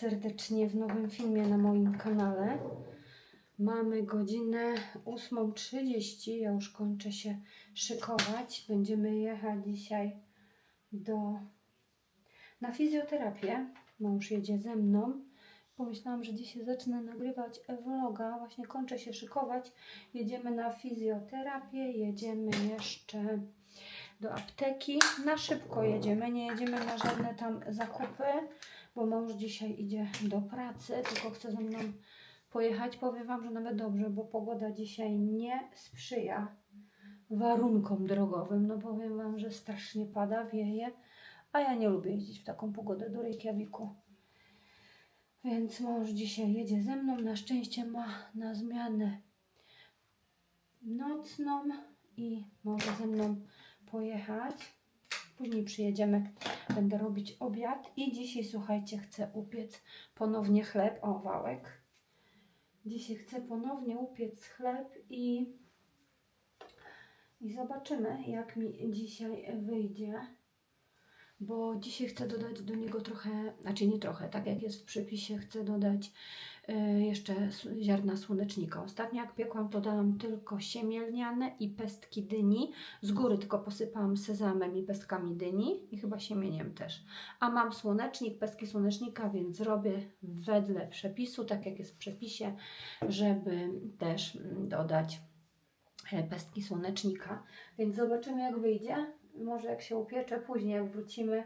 serdecznie w nowym filmie na moim kanale. Mamy godzinę 8.30. Ja już kończę się szykować. Będziemy jechać dzisiaj do na fizjoterapię. Mąż jedzie ze mną. Pomyślałam, że dzisiaj zacznę nagrywać vloga. Właśnie kończę się szykować. Jedziemy na fizjoterapię. Jedziemy jeszcze do apteki. Na szybko jedziemy. Nie jedziemy na żadne tam zakupy, bo mąż dzisiaj idzie do pracy, tylko chce ze mną pojechać. Powiem Wam, że nawet dobrze, bo pogoda dzisiaj nie sprzyja warunkom drogowym. No powiem Wam, że strasznie pada, wieje, a ja nie lubię jeździć w taką pogodę do Reykjaviku. Więc mąż dzisiaj jedzie ze mną. Na szczęście ma na zmianę nocną i może ze mną pojechać. Później przyjedziemy, będę robić obiad i dzisiaj, słuchajcie, chcę upiec ponownie chleb, o wałek. Dzisiaj chcę ponownie upiec chleb i, i zobaczymy, jak mi dzisiaj wyjdzie. Bo dzisiaj chcę dodać do niego trochę, znaczy nie trochę, tak jak jest w przepisie, chcę dodać y, jeszcze ziarna słonecznika. Ostatnio jak piekłam, to dałam tylko siemię lniane i pestki dyni. Z góry tylko posypałam sezamem i pestkami dyni i chyba siemieniem też. A mam słonecznik, pestki słonecznika, więc robię wedle przepisu, tak jak jest w przepisie, żeby też dodać e, pestki słonecznika. Więc zobaczymy jak wyjdzie. Może jak się upiecze później, jak wrócimy,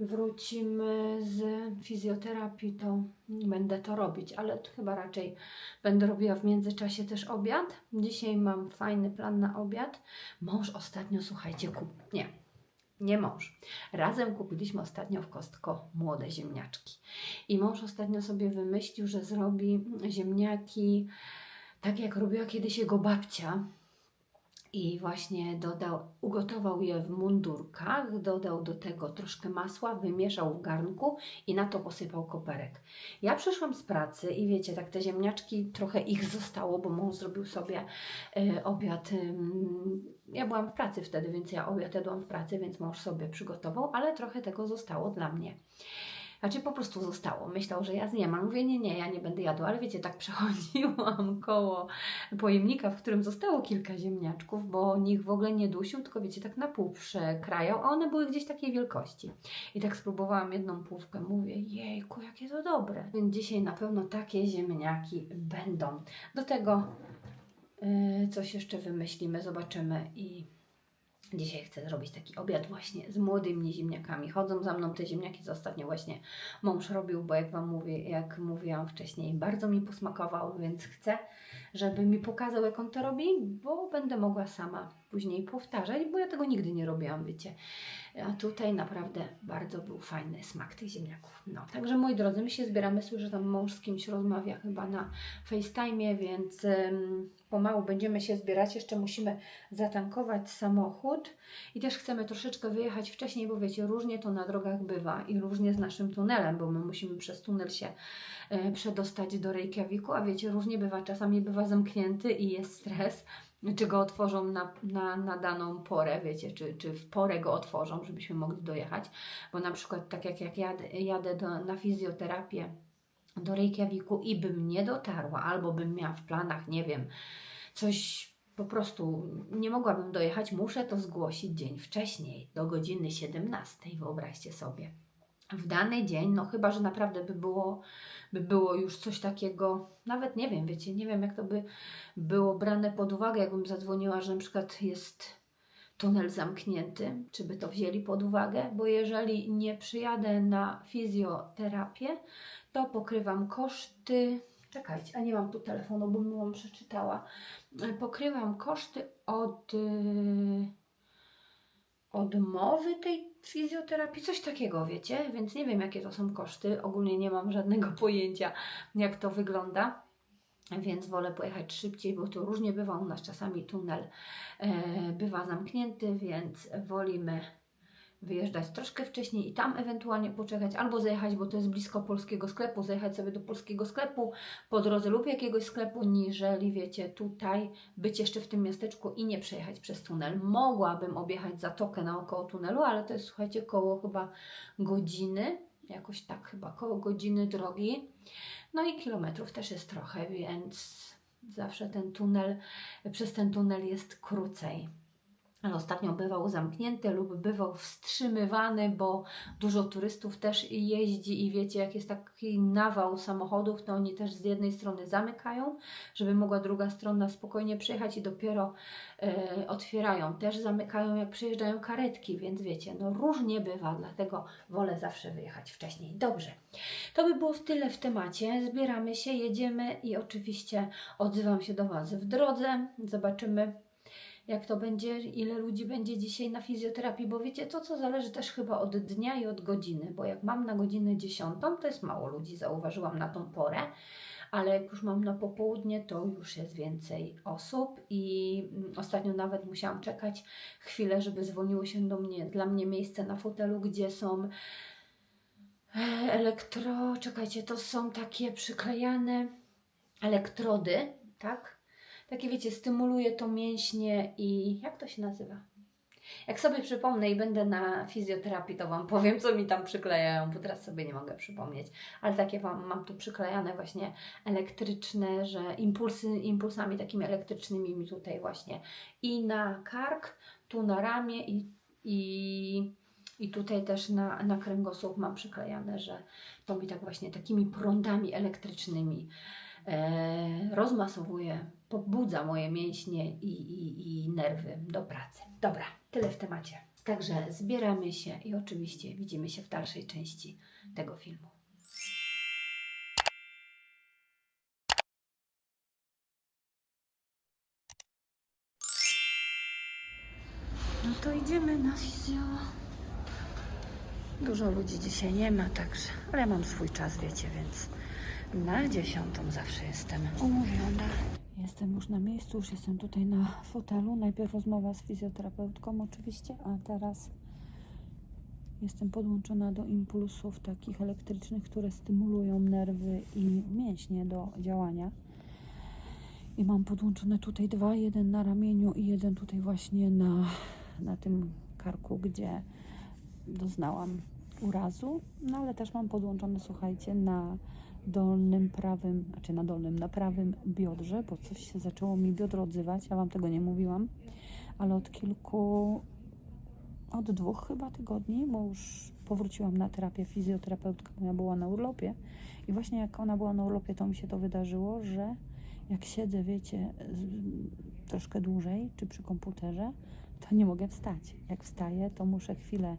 wrócimy z fizjoterapii, to będę to robić, ale to chyba raczej będę robiła w międzyczasie też obiad. Dzisiaj mam fajny plan na obiad. Mąż ostatnio, słuchajcie, kup... Nie, nie mąż. Razem kupiliśmy ostatnio w Kostko młode ziemniaczki. I mąż ostatnio sobie wymyślił, że zrobi ziemniaki tak jak robiła kiedyś jego babcia. I właśnie dodał, ugotował je w mundurkach, dodał do tego troszkę masła, wymieszał w garnku i na to posypał koperek. Ja przyszłam z pracy i wiecie, tak te ziemniaczki, trochę ich zostało, bo mąż zrobił sobie e, obiad. ym, ja byłam w pracy wtedy, więc ja obiad jadłam w pracy, więc mąż sobie przygotował, ale trochę tego zostało dla mnie. Znaczy po prostu zostało. Myślał, że ja zjem, ale mówię, nie, nie, ja nie będę jadła. Ale wiecie, tak przechodziłam koło pojemnika, w którym zostało kilka ziemniaczków, bo nikt w ogóle nie dusił, tylko wiecie, tak na pół przekrajał, a one były gdzieś takiej wielkości. I tak spróbowałam jedną półkę, mówię, jejku, jakie to dobre. Więc dzisiaj na pewno takie ziemniaki będą. Do tego yy, coś jeszcze wymyślimy, zobaczymy i Dzisiaj chcę zrobić taki obiad właśnie z młodymi ziemniakami. Chodzą za mną te ziemniaki, co ostatnio właśnie mąż robił, bo jak Wam mówię, jak mówiłam wcześniej, bardzo mi posmakował, więc chcę, żeby mi pokazał, jak on to robi, bo będę mogła sama później powtarzać, bo ja tego nigdy nie robiłam, wiecie. A tutaj naprawdę bardzo był fajny smak tych ziemniaków. No, także moi drodzy, my się zbieramy, słyszę, tam mąż z kimś rozmawia chyba na FaceTime, więc ym, pomału będziemy się zbierać. Jeszcze musimy zatankować samochód i też chcemy troszeczkę wyjechać wcześniej, bo wiecie, różnie to na drogach bywa i różnie z naszym tunelem, bo my musimy przez tunel się e, przedostać do Reykjaviku, a wiecie, różnie bywa, czasami bywa zamknięty i jest stres, czy go otworzą na, na, na daną porę, wiecie, czy, czy w porę go otworzą, żebyśmy mogli dojechać, bo na przykład tak jak, jak jadę, jadę do, na fizjoterapię do Reykjaviku i bym nie dotarła, albo bym miała w planach, nie wiem, coś po prostu nie mogłabym dojechać, muszę to zgłosić dzień wcześniej, do godziny 17, wyobraźcie sobie. W dany dzień, no chyba, że naprawdę by było, by było już coś takiego, nawet nie wiem, wiecie, nie wiem jak to by było brane pod uwagę, jakbym zadzwoniła, że na przykład jest tunel zamknięty, czy by to wzięli pod uwagę, bo jeżeli nie przyjadę na fizjoterapię, to pokrywam koszty. Czekajcie, a nie mam tu telefonu, bo bym wam przeczytała. Pokrywam koszty od yy, odmowy tej fizjoterapii, coś takiego, wiecie? Więc nie wiem, jakie to są koszty. Ogólnie nie mam żadnego pojęcia, jak to wygląda. Więc wolę pojechać szybciej, bo to różnie bywa u nas. Czasami tunel e, bywa zamknięty, więc wolimy wyjeżdżać troszkę wcześniej i tam ewentualnie poczekać, albo zajechać, bo to jest blisko polskiego sklepu, zajechać sobie do polskiego sklepu po drodze lub jakiegoś sklepu, niżeli wiecie, tutaj być jeszcze w tym miasteczku i nie przejechać przez tunel. Mogłabym objechać zatokę naokoło tunelu, ale to jest słuchajcie koło chyba godziny jakoś tak chyba koło godziny drogi. No i kilometrów też jest trochę, więc zawsze ten tunel, przez ten tunel jest krócej. Ale ostatnio bywał zamknięty lub bywał wstrzymywany, bo dużo turystów też jeździ i wiecie, jak jest taki nawał samochodów, to oni też z jednej strony zamykają, żeby mogła druga strona spokojnie przejechać i dopiero e, otwierają. Też zamykają, jak przyjeżdżają karetki, więc wiecie, no różnie bywa, dlatego wolę zawsze wyjechać wcześniej. Dobrze, to by było w tyle w temacie. Zbieramy się, jedziemy i oczywiście odzywam się do Was w drodze. Zobaczymy jak to będzie, ile ludzi będzie dzisiaj na fizjoterapii, bo wiecie, to co zależy też chyba od dnia i od godziny, bo jak mam na godzinę 10, to jest mało ludzi, zauważyłam na tą porę, ale jak już mam na popołudnie, to już jest więcej osób i mm, ostatnio nawet musiałam czekać chwilę, żeby zwolniło się do mnie, dla mnie miejsce na fotelu, gdzie są e, elektro, czekajcie, to są takie przyklejane elektrody, tak? Takie wiecie, stymuluje to mięśnie i jak to się nazywa? Jak sobie przypomnę i będę na fizjoterapii, to Wam powiem, co mi tam przyklejają, bo teraz sobie nie mogę przypomnieć. Ale takie wam, mam tu przyklejane właśnie elektryczne, że impulsy, impulsami takimi elektrycznymi mi tutaj właśnie i na kark, tu na ramię i, i, i tutaj też na, na kręgosłup mam przyklejane, że to mi tak właśnie takimi prądami elektrycznymi e, rozmasowuje, pobudza moje mięśnie i, i, i nerwy do pracy. Dobra, tyle w temacie. Także zbieramy się i oczywiście widzimy się w dalszej części tego filmu. No to idziemy na fizjo. Dużo ludzi dzisiaj nie ma, także, ale ja mam swój czas, wiecie, więc na dziesiątą zawsze jestem umówiona. Jestem już na miejscu, już jestem tutaj na fotelu. Najpierw rozmowa z fizjoterapeutką oczywiście, a teraz jestem podłączona do impulsów takich elektrycznych, które stymulują nerwy i mięśnie do działania. I mam podłączone tutaj dwa, jeden na ramieniu i jeden tutaj właśnie na, na tym karku, gdzie doznałam urazu. No ale też mam podłączone, słuchajcie, na dolnym prawym, znaczy na dolnym, na prawym biodrze, bo coś się zaczęło mi biodro odzywać, ja Wam tego nie mówiłam, ale od kilku, od dwóch chyba tygodni, bo już powróciłam na terapię, fizjoterapeutka moja była na urlopie i właśnie jak ona była na urlopie, to mi się to wydarzyło, że jak siedzę, wiecie, troszkę dłużej, czy przy komputerze, to nie mogę wstać. Jak wstaję, to muszę chwilę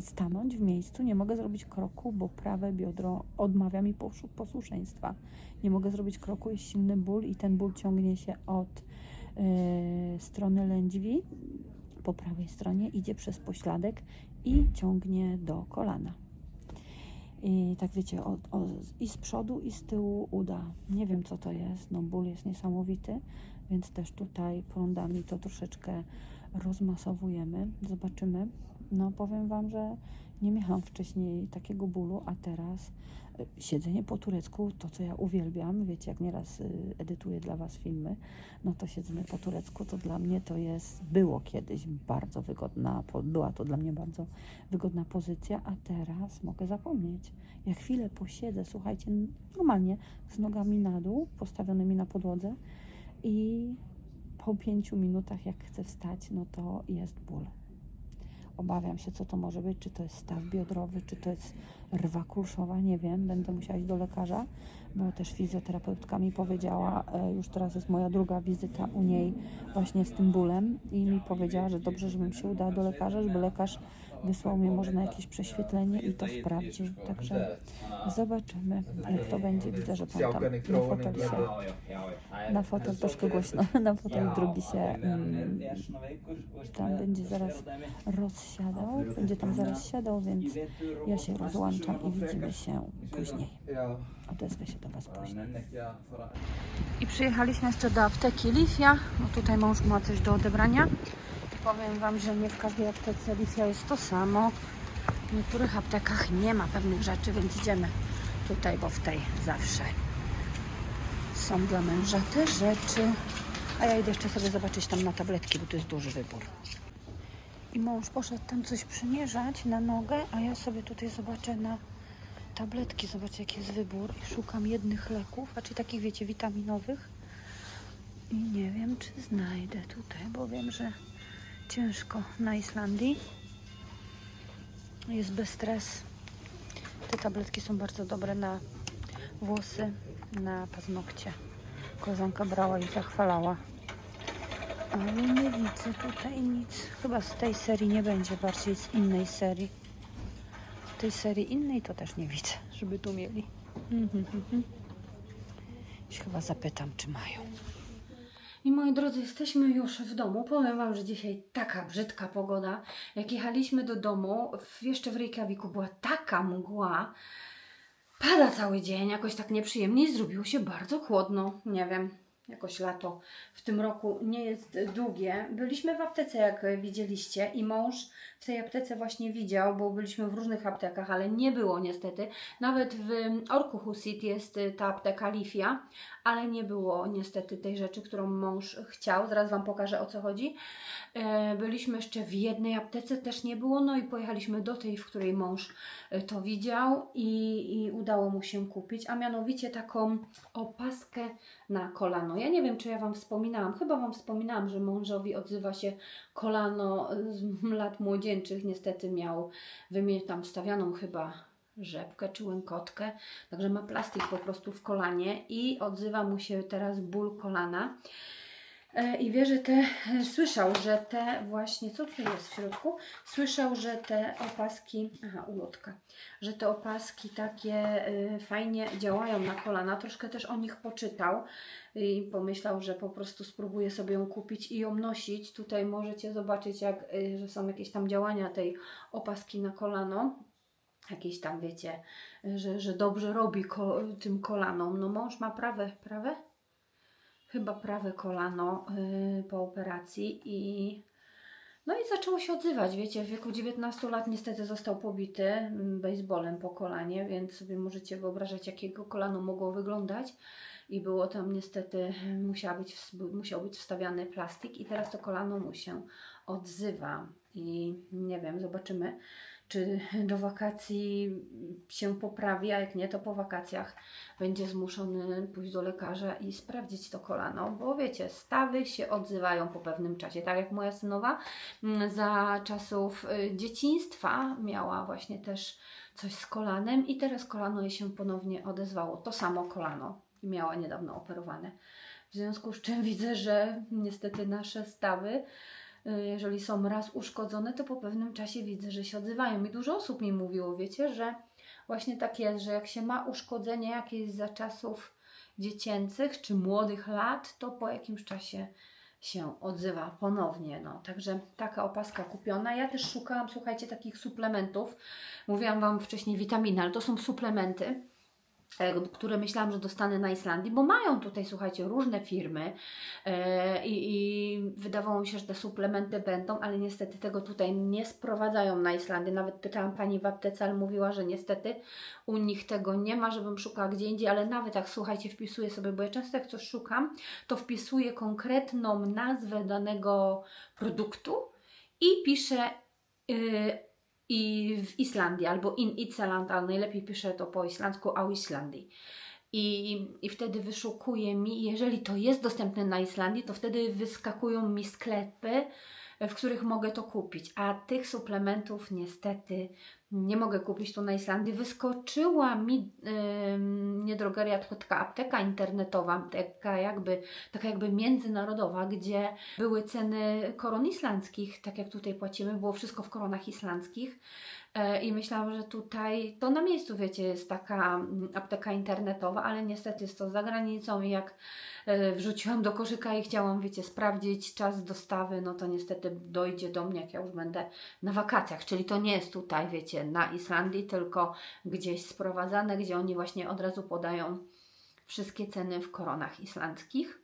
stanąć w miejscu, nie mogę zrobić kroku, bo prawe biodro odmawia mi posłuszeństwa. Nie mogę zrobić kroku, jest silny ból i ten ból ciągnie się od y, strony lędźwi po prawej stronie, idzie przez pośladek i ciągnie do kolana. I tak wiecie, od, od, i z przodu, i z tyłu uda. Nie wiem, co to jest. No, ból jest niesamowity, więc też tutaj prądami to troszeczkę rozmasowujemy. Zobaczymy. No, powiem Wam, że nie miałam wcześniej takiego bólu, a teraz y, siedzenie po turecku, to co ja uwielbiam, wiecie, jak nieraz y, edytuję dla Was filmy, no to siedzenie po turecku to dla mnie to jest, było kiedyś bardzo wygodna, była to dla mnie bardzo wygodna pozycja, a teraz mogę zapomnieć. Ja chwilę posiedzę, słuchajcie, normalnie z nogami na dół, postawionymi na podłodze i po pięciu minutach, jak chcę wstać, no to jest ból. Obawiam się, co to może być, czy to jest staw biodrowy, czy to jest rwa kulszowa, nie wiem, będę musiała iść do lekarza, bo też fizjoterapeutka mi powiedziała, e, już teraz jest moja druga wizyta u niej właśnie z tym bólem i mi powiedziała, że dobrze, żebym się udała do lekarza, żeby lekarz wysłał mnie może na jakieś prześwietlenie i to sprawdził, także zobaczymy, jak to będzie. Widzę, że pan tam na fotel się, na fotel troszkę głośno, na fotel drugi się mm, tam będzie zaraz rozsiadał, będzie tam zaraz siadał, więc ja się rozłączam i widzimy się później. Odezwę się do Was później. I przyjechaliśmy jeszcze do apteki Lifia, bo tutaj mąż ma coś do odebrania. Powiem Wam, że nie w każdej aptece Lifia jest to samo. W niektórych aptekach nie ma pewnych rzeczy, więc idziemy tutaj, bo w tej zawsze są dla męża te rzeczy. A ja idę jeszcze sobie zobaczyć tam na tabletki, bo to jest duży wybór. I mąż poszedł tam coś przymierzać na nogę, a ja sobie tutaj zobaczę na tabletki, zobaczę jaki jest wybór i szukam jednych leków, a czy takich wiecie, witaminowych. I nie wiem, czy znajdę tutaj, bo wiem, że ciężko na Islandii. Jest bez stres. Te tabletki są bardzo dobre na włosy, na paznokcie. Koleżanka brała i zachwalała. Ale nie widzę tutaj nic. Chyba z tej serii nie będzie, bardziej z innej serii. Tej serii innej to też nie widzę, żeby tu mieli. Mhm. Się chyba zapytam, czy mają. I moi drodzy, jesteśmy już w domu. Powiem Wam, że dzisiaj taka brzydka pogoda. Jak jechaliśmy do domu, w, jeszcze w Reykjaviku była taka mgła. Pada cały dzień, jakoś tak nieprzyjemnie i zrobiło się bardzo chłodno. Nie wiem, jakoś lato w tym roku nie jest długie. Byliśmy w aptece, jak widzieliście, i mąż w tej aptece właśnie widział, bo byliśmy w różnych aptekach, ale nie było niestety. Nawet w Orku Husit jest y, ta apteka Lifia, ale nie było niestety tej rzeczy, którą mąż chciał. Zaraz Wam pokażę o co chodzi. E, Byliśmy jeszcze w jednej aptece, też nie było, no i pojechaliśmy do tej, w której mąż e, to widział i, i udało mu się kupić, a mianowicie taką opaskę na kolano. Ja nie wiem, czy ja Wam wspominałam, chyba Wam wspominałam, że mężowi odzywa się kolano z lat młodzieńczych. Niestety miał wymienić tam wstawianą chyba rzepkę czy łękotkę, także ma plastik po prostu w kolanie i odzywa mu się teraz ból kolana. E, I wie, że te, e, słyszał, że te właśnie, co tu jest w środku? Słyszał, że te opaski, aha, ulotka, że te opaski takie y, fajnie działają na kolana. Troszkę też o nich poczytał i pomyślał, że po prostu spróbuje sobie ją kupić i ją nosić. Tutaj możecie zobaczyć, jak, że są jakieś tam działania tej opaski na kolano. Jakieś tam, wiecie, że, że dobrze robi ko, tym kolanom. No mąż ma prawe, prawe? Chyba prawe kolano y, po operacji i no i zaczęło się odzywać, wiecie, w wieku 19 lat niestety został pobity mm, baseballem po kolanie, więc sobie możecie wyobrażać, jakiego kolano mogło wyglądać. I było tam niestety, musiał być, musiał być wstawiany plastik i teraz to kolano mu się odzywa. I nie wiem, zobaczymy czy do wakacji się poprawi, a jak nie, to po wakacjach będzie zmuszony pójść do lekarza i sprawdzić to kolano, bo wiecie, stawy się odzywają po pewnym czasie. Tak jak moja synowa mm, za czasów y, dzieciństwa miała właśnie też coś z kolanem i teraz kolano jej się ponownie odezwało. To samo kolano miała niedawno operowane. W związku z czym widzę, że niestety nasze stawy jeżeli są raz uszkodzone, to po pewnym czasie widzę, że się odzywają. I dużo osób mi mówiło, wiecie, że właśnie tak jest, że jak się ma uszkodzenie jakieś za czasów dziecięcych czy młodych lat, to po jakimś czasie się odzywa ponownie. No. Także taka opaska kupiona. Ja też szukałam, słuchajcie, takich suplementów. Mówiłam Wam wcześniej witaminy, ale to są suplementy które myślałam, że dostanę na Islandii, bo mają tutaj, słuchajcie, różne firmy e, i, i, wydawało mi się, że te suplementy będą, ale niestety tego tutaj nie sprowadzają na Islandię. Nawet pytałam pani w aptece, ale mówiła, że niestety u nich tego nie ma, żebym szukała gdzie indziej, ale nawet jak, słuchajcie, wpisuję sobie, bo ja często jak coś szukam, to wpisuję konkretną nazwę danego produktu i piszę yy, i w Islandii albo in Island, ale najlepiej piszę to po islandzku, a Islandii. I, I wtedy wyszukuje mi, jeżeli to jest dostępne na Islandii, to wtedy wyskakują mi sklepy, w których mogę to kupić. A tych suplementów niestety nie mogę kupić tu na Islandii. Wyskoczyła mi nie drogeria, tylko taka apteka internetowa, taka jakby, taka jakby międzynarodowa, gdzie były ceny koron islandzkich, tak jak tutaj płacimy, było wszystko w koronach islandzkich. E, I myślałam, że tutaj to na miejscu, wiecie, jest taka mm, apteka internetowa, ale niestety jest to za granicą i jak e, wrzuciłam do koszyka i chciałam, wiecie, sprawdzić czas dostawy, no to niestety dojdzie do mnie, jak ja już będę na wakacjach, czyli to nie jest tutaj, wiecie, na Islandii, tylko gdzieś sprowadzane, gdzie oni właśnie od razu podają wszystkie ceny w koronach islandzkich.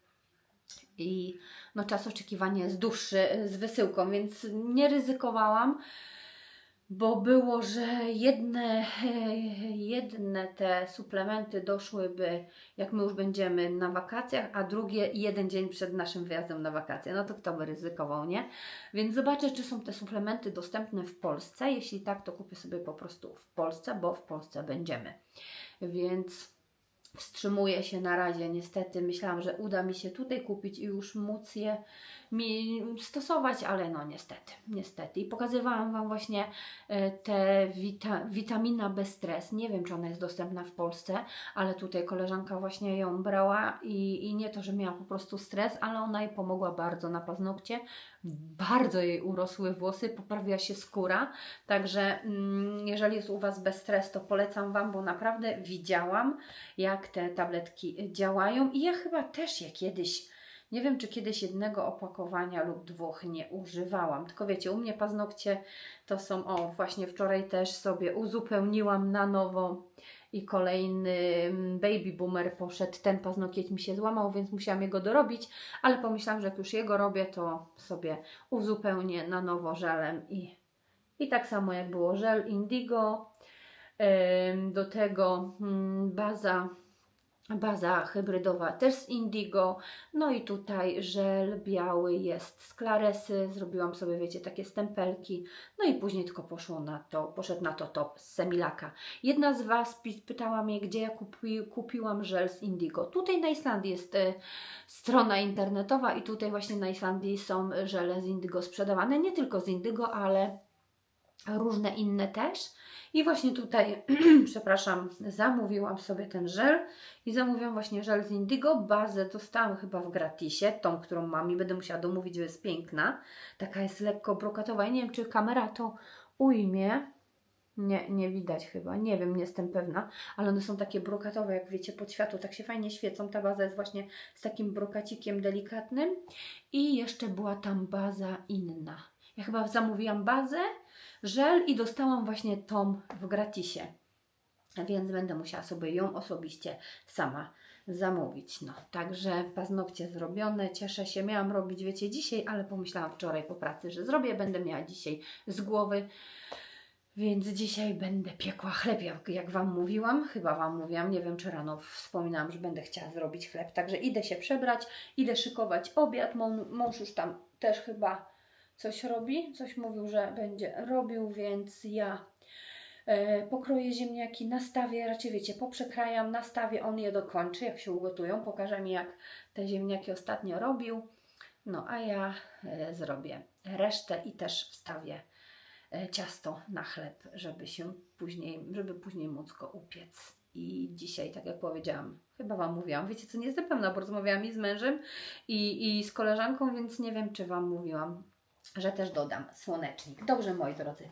I no, czas oczekiwania jest dłuższy z wysyłką, więc nie ryzykowałam bo było, że jedne, jedne te suplementy doszłyby, jak my już będziemy na wakacjach, a drugie jeden dzień przed naszym wyjazdem na wakacje. No to kto by ryzykował, nie? Więc zobaczę, czy są te suplementy dostępne w Polsce. Jeśli tak, to kupię sobie po prostu w Polsce, bo w Polsce będziemy. Więc wstrzymuję się na razie. Niestety myślałam, że uda mi się tutaj kupić i już móc je stosować, ale no niestety, niestety. I pokazywałam Wam właśnie e, te wita, witamina bez stres. Nie wiem, czy ona jest dostępna w Polsce, ale tutaj koleżanka właśnie ją brała i, i nie to, że miała po prostu stres, ale ona jej pomogła bardzo na paznokcie. Bardzo jej urosły włosy, poprawiła się skóra. Także mm, jeżeli jest u Was bez stres, to polecam Wam, bo naprawdę widziałam, jak te tabletki działają i ja chyba też je kiedyś nie wiem, czy kiedyś jednego opakowania lub dwóch nie używałam. Tylko wiecie, u mnie paznokcie to są, o właśnie wczoraj też sobie uzupełniłam na nowo i kolejny mm, baby boomer poszedł. Ten paznokieć mi się złamał, więc musiałam jego dorobić, ale pomyślałam, że jak już jego robię, to sobie uzupełnię na nowo żelem i, i tak samo jak było żel indigo, do tego mm, baza baza hybrydowa też z Indigo, no i tutaj żel biały jest z Claresy, zrobiłam sobie, wiecie, takie stempelki, no i później tylko poszło na to, poszedł na to top z Semilaka. Jedna z Was pytała mnie, gdzie ja kupi, kupiłam żel z Indigo. Tutaj na Islandii jest y, strona internetowa i tutaj właśnie na Islandii są żele z Indigo sprzedawane, nie tylko z Indigo, ale różne inne też. I właśnie tutaj, przepraszam, zamówiłam sobie ten żel i zamówiłam właśnie żel z Indigo. Bazę dostałam chyba w gratisie, tą, którą mam i będę musiała domówić, że jest piękna. Taka jest lekko brokatowa i nie wiem, czy kamera to ujmie. Nie, nie widać chyba, nie wiem, nie jestem pewna, ale one są takie brokatowe, jak wiecie, pod światło, tak się fajnie świecą. Ta baza jest właśnie z takim brokacikiem delikatnym i jeszcze była tam baza inna. Ja chyba zamówiłam bazę, żel i dostałam właśnie tą w gratisie. Więc będę musiała sobie ją osobiście sama zamówić. No, także paznokcie zrobione, cieszę się. Miałam robić, wiecie, dzisiaj, ale pomyślałam wczoraj po pracy, że zrobię. Będę miała dzisiaj z głowy. Więc dzisiaj będę piekła chleb, jak, jak Wam mówiłam. Chyba Wam mówiłam, nie wiem czy rano wspominałam, że będę chciała zrobić chleb. Także idę się przebrać, idę szykować obiad. Mąż już tam też chyba coś robi, coś mówił, że będzie robił, więc ja e, pokroję ziemniaki, nastawię, raczej wiecie, poprzekrajam, nastawię, on je dokończy, jak się ugotują, pokaże mi jak te ziemniaki ostatnio robił, no a ja e, zrobię resztę i też wstawię e, ciasto na chleb, żeby się później, żeby później móc go upiec. I dzisiaj, tak jak powiedziałam, chyba Wam mówiłam, wiecie co, nie jestem pewna, bo rozmawiałam i z mężem i, i z koleżanką, więc nie wiem, czy Wam mówiłam że też dodam słonecznik. Dobrze, moi drodzy.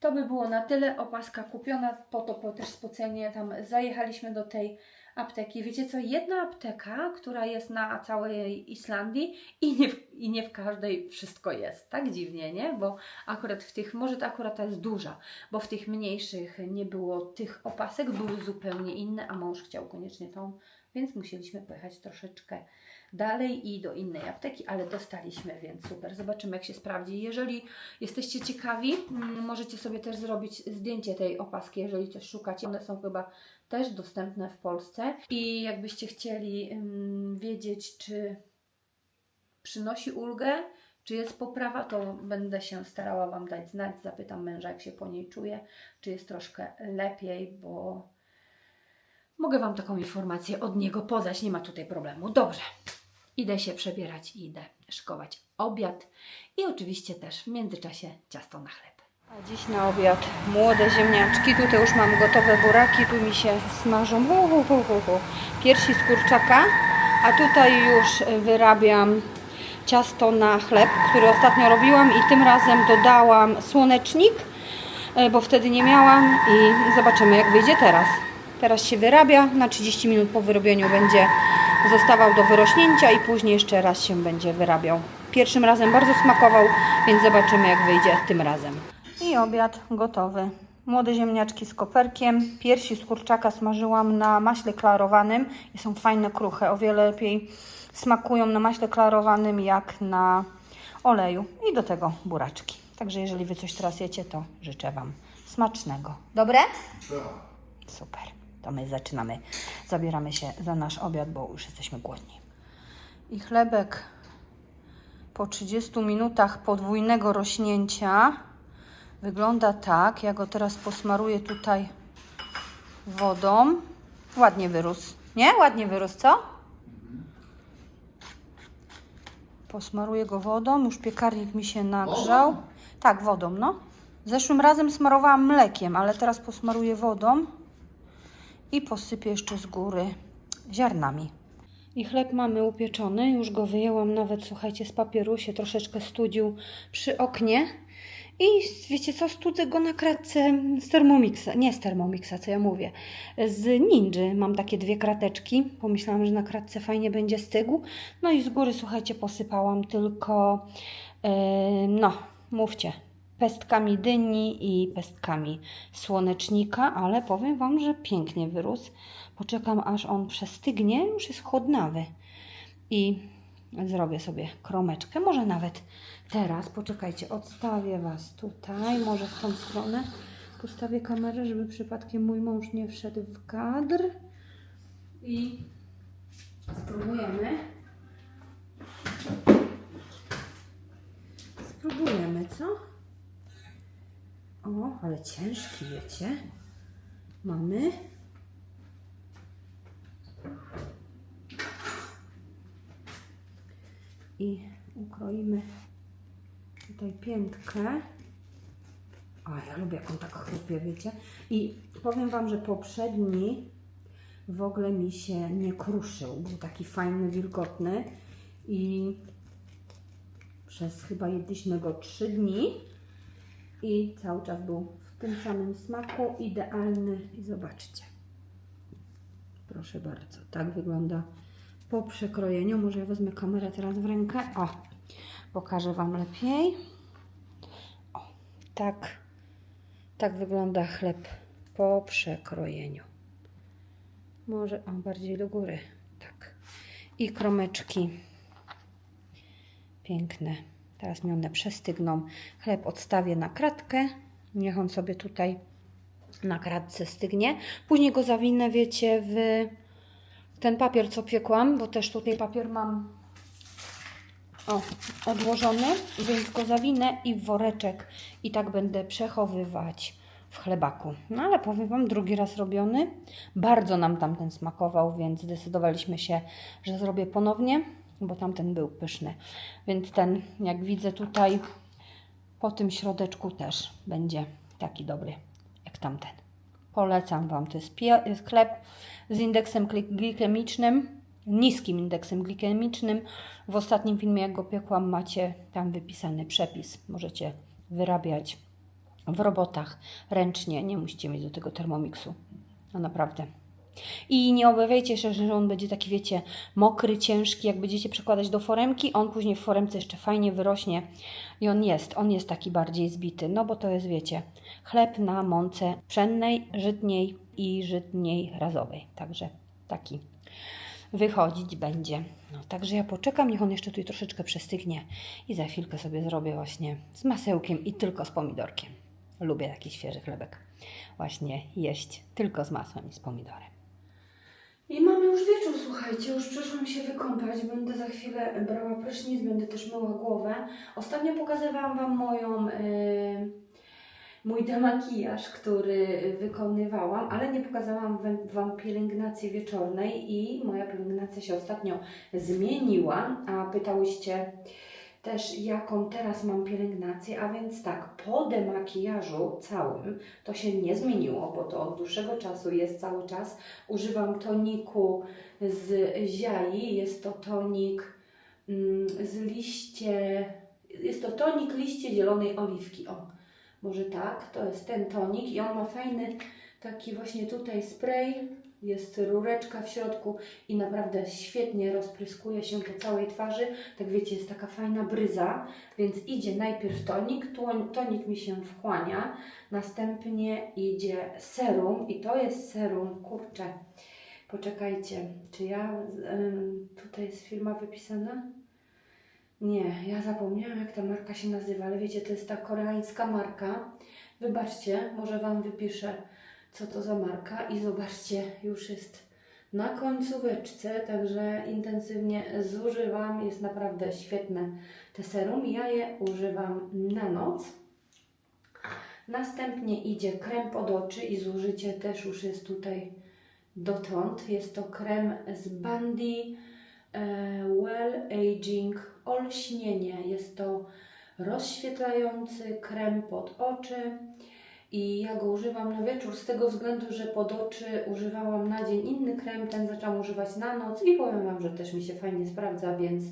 To by było na tyle. Opaska kupiona, po to po też spocenie tam zajechaliśmy do tej apteki. Wiecie co, jedna apteka, która jest na całej Islandii i nie, w, i nie w każdej wszystko jest. Tak dziwnie, nie? Bo akurat w tych, może to akurat ta jest duża, bo w tych mniejszych nie było tych opasek, były zupełnie inne, a mąż chciał koniecznie tą, więc musieliśmy pojechać troszeczkę dalej i do innej apteki, ale dostaliśmy, więc super. Zobaczymy, jak się sprawdzi. Jeżeli jesteście ciekawi, mm, możecie sobie też zrobić zdjęcie tej opaski, jeżeli coś szukacie. One są chyba też dostępne w Polsce. I jakbyście chcieli um, wiedzieć, czy przynosi ulgę, czy jest poprawa, to będę się starała Wam dać znać. Zapytam męża, jak się po niej czuje, czy jest troszkę lepiej, bo mogę Wam taką informację od niego podać. Nie ma tutaj problemu. Dobrze. Idę się przebierać i idę szykować obiad i oczywiście też w międzyczasie ciasto na chleb. A dziś na obiad młode ziemniaczki. Tutaj już mam gotowe buraki, tu mi się smażą hu, hu, hu, hu, piersi z kurczaka, a tutaj już wyrabiam ciasto na chleb, który ostatnio robiłam i tym razem dodałam słonecznik, e, bo wtedy nie miałam i zobaczymy jak wyjdzie teraz. Teraz się wyrabia, na 30 minut po wyrobieniu będzie zostawał do wyrośnięcia i później jeszcze raz się będzie wyrabiał. Pierwszym razem bardzo smakował, więc zobaczymy jak wyjdzie tym razem. I obiad gotowy. Młode ziemniaczki z koperkiem, piersi z kurczaka smażyłam na maśle klarowanym i są fajne, kruche. O wiele lepiej smakują na maśle klarowanym jak na oleju. I do tego buraczki. Także jeżeli Wy coś teraz jecie, to życzę Wam smacznego. Dobre? Super. To my zaczynamy. Zabieramy się za nasz obiad, bo już jesteśmy głodni. I chlebek po 30 minutach podwójnego rośnięcia wygląda tak. Ja go teraz posmaruję tutaj wodą. Ładnie wyrósł. Nie? Ładnie wyrósł, co? Posmaruję go wodą. Już piekarnik mi się nagrzał. Tak, wodą, no. Zeszłym razem smarowałam mlekiem, ale teraz posmaruję wodą i posypię jeszcze z góry ziarnami. I chleb mamy upieczony, już go wyjęłam nawet, słuchajcie, z papieru, się troszeczkę studził przy oknie. I wiecie co, studzę go na kratce z Thermomixa, nie z Thermomixa, co ja mówię, z Ninja. Mam takie dwie krateczki, pomyślałam, że na kratce fajnie będzie stygł. No i z góry, słuchajcie, posypałam tylko, yy, no, mówcie, pestkami dyni i pestkami słonecznika, ale powiem Wam, że pięknie wyrósł. Poczekam aż on przestygnie, już jest chłodnawy. I zrobię sobie kromeczkę, może nawet teraz, poczekajcie, odstawię Was tutaj, może w tą stronę. Postawię kamerę, żeby przypadkiem mój mąż nie wszedł w kadr. I spróbujemy. Spróbujemy, co? O, ale ciężki, wiecie. Mamy. I ukroimy tutaj piętkę. O, ja lubię, jak on tak chrupie, wiecie. I powiem Wam, że poprzedni w ogóle mi się nie kruszył. Był taki fajny, wilgotny. I przez chyba jedliśmy go 3 dni i cały czas był w tym samym smaku, idealny i zobaczcie. Proszę bardzo, tak wygląda po przekrojeniu. Może ja wezmę kamerę teraz w rękę. O, pokażę Wam lepiej. O, tak, tak wygląda chleb po przekrojeniu. Może o, bardziej do góry. Tak. I kromeczki piękne. Teraz mi one przestygną. Chleb odstawię na kratkę. Niech on sobie tutaj na kratce stygnie. Później go zawinę, wiecie, w ten papier, co piekłam, bo też tutaj papier mam o, odłożony, więc go zawinę i w woreczek i tak będę przechowywać w chlebaku. No ale powiem Wam, drugi raz robiony. Bardzo nam tamten smakował, więc zdecydowaliśmy się, że zrobię ponownie bo tamten był pyszny. Więc ten, jak widzę tutaj, po tym środeczku też będzie taki dobry jak tamten. Polecam Wam. To jest, chleb z indeksem glikemicznym, niskim indeksem glikemicznym. W ostatnim filmie, jak go piekłam, macie tam wypisany przepis. Możecie wyrabiać w robotach ręcznie. Nie musicie mieć do tego termomiksu. No naprawdę i nie obawiajcie się, że on będzie taki, wiecie, mokry, ciężki. Jak będziecie przekładać do foremki, on później w foremce jeszcze fajnie wyrośnie. I on jest, on jest taki bardziej zbity, no bo to jest, wiecie, chleb na mące pszennej, żytniej i żytniej razowej. Także taki wychodzić będzie. No, także ja poczekam, niech on jeszcze tutaj troszeczkę przestygnie i za chwilkę sobie zrobię właśnie z masełkiem i tylko z pomidorkiem. Lubię taki świeży chlebek. Właśnie jeść tylko z masłem i z pomidorem. I mamy już wieczór, słuchajcie, już przyszłam się wykąpać, będę za chwilę brała prysznic, będę też myła głowę. Ostatnio pokazywałam Wam moją, yy, mój demakijaż, który wykonywałam, ale nie pokazałam Wam pielęgnacji wieczornej i moja pielęgnacja się ostatnio zmieniła, a pytałyście też jaką teraz mam pielęgnację, a więc tak, po demakijażu całym to się nie zmieniło, bo to od dłuższego czasu jest cały czas. Używam toniku z ziai, jest to tonik mm, z liście, jest to tonik liście zielonej oliwki, o, może tak, to jest ten tonik i on ma fajny taki właśnie tutaj spray, jest rureczka w środku i naprawdę świetnie rozpryskuje się po całej twarzy. Tak wiecie, jest taka fajna bryza, więc idzie najpierw tonik, tonik mi się wchłania, następnie idzie serum i to jest serum, kurczę, poczekajcie, czy ja, tutaj jest firma wypisana? Nie, ja zapomniałam jak ta marka się nazywa, ale wiecie, to jest ta koreańska marka. Wybaczcie, może Wam wypiszę, co to za marka i zobaczcie, już jest na końcóweczce, także intensywnie zużywam. Jest naprawdę świetne te serum. Ja je używam na noc. Następnie idzie krem pod oczy i zużycie też już jest tutaj dotąd. Jest to krem z Bandy e, Well Aging Olśnienie. Jest to rozświetlający krem pod oczy i ja go używam na wieczór z tego względu, że pod oczy używałam na dzień inny krem, ten zaczęłam używać na noc i powiem Wam, że też mi się fajnie sprawdza, więc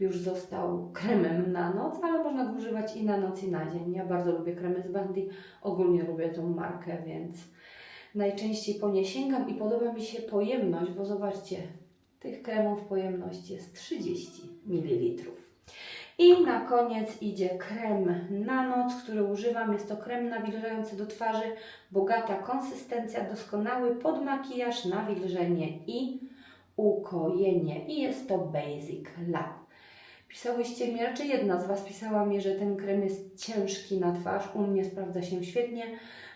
już został kremem na noc, ale można go używać i na noc i na dzień. Ja bardzo lubię kremy z Bandy, ogólnie lubię tą markę, więc najczęściej po nie sięgam i podoba mi się pojemność, bo zobaczcie, tych kremów pojemność jest 30 ml. I na koniec idzie krem na noc, który używam. Jest to krem nawilżający do twarzy, bogata konsystencja, doskonały podmakijaż, nawilżenie i ukojenie. I jest to Basic Lab. Pisałyście mi, raczej jedna z Was pisała mi, że ten krem jest ciężki na twarz. U mnie sprawdza się świetnie.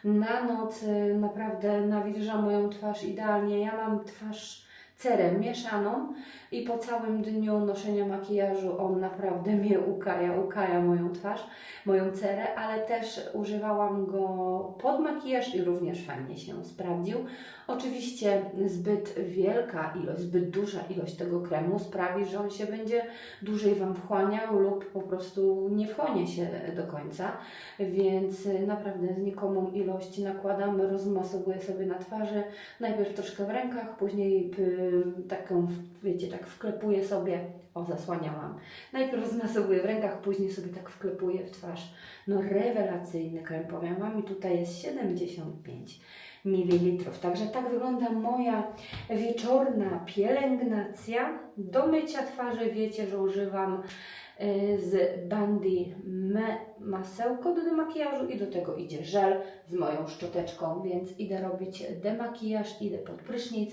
Na noc y, naprawdę nawilża moją twarz idealnie. Ja mam twarz cerę mieszaną i po całym dniu noszenia makijażu on naprawdę mnie ukaja, ukaja moją twarz, moją cerę, ale też używałam go pod makijaż i również fajnie się sprawdził. Oczywiście zbyt wielka ilość, zbyt duża ilość tego kremu sprawi, że on się będzie dłużej Wam wchłaniał lub po prostu nie wchłonie się do końca, więc naprawdę znikomą ilość nakładam, rozmasowuję sobie na twarzy, najpierw troszkę w rękach, później y, taką, wiecie, tak wklepuję sobie, o zasłaniałam, najpierw rozmasowuję w rękach, później sobie tak wklepuję w twarz. No rewelacyjny krem, powiem Wam i tutaj jest 75 ml. Także tak wygląda moja wieczorna pielęgnacja. Do mycia twarzy wiecie, że używam y, z Bandy me, masełko do demakijażu i do tego idzie żel z moją szczoteczką, więc idę robić demakijaż, idę pod prysznic,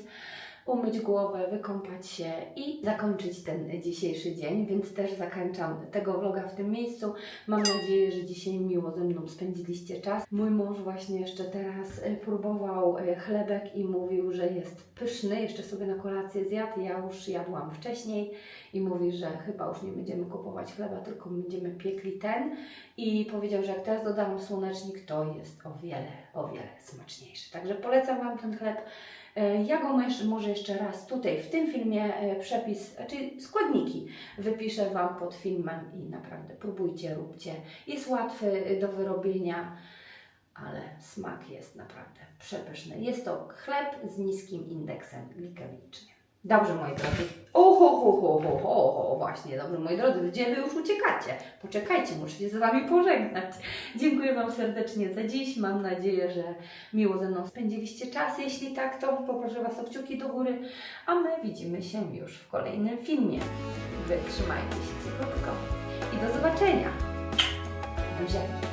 umyć głowę, wykąpać się i zakończyć ten dzisiejszy dzień, więc też zakończam tego vloga w tym miejscu. Mam nadzieję, że dzisiaj miło ze mną spędziliście czas. Mój mąż właśnie jeszcze teraz e, próbował e, chlebek i mówił, że jest pyszny, jeszcze sobie na kolację zjadł, ja już jadłam wcześniej i mówi, że chyba już nie będziemy kupować chleba, tylko będziemy piekli ten i powiedział, że jak teraz dodam słonecznik, to jest o wiele, o wiele smaczniejszy. Także polecam Wam ten chleb. E, Ja go może jeszcze raz tutaj w tym filmie e, przepis, czyli składniki wypiszę Wam pod filmem i naprawdę próbujcie, róbcie. Jest łatwy do wyrobienia, ale smak jest naprawdę przepyszny. Jest to chleb z niskim indeksem glikemicznym. Dobrze, moi drodzy. Oho, ho, ho, ho, ho, ho, właśnie, dobrze, moi drodzy, gdzie Wy już uciekacie? Poczekajcie, muszę się z Wami pożegnać. Dziękuję Wam serdecznie za dziś. Mam nadzieję, że miło ze mną spędziliście czas. Jeśli tak, to poproszę Was o kciuki do góry, a my widzimy się już w kolejnym filmie. Wytrzymajcie się cieplutko i do zobaczenia. Buziaki.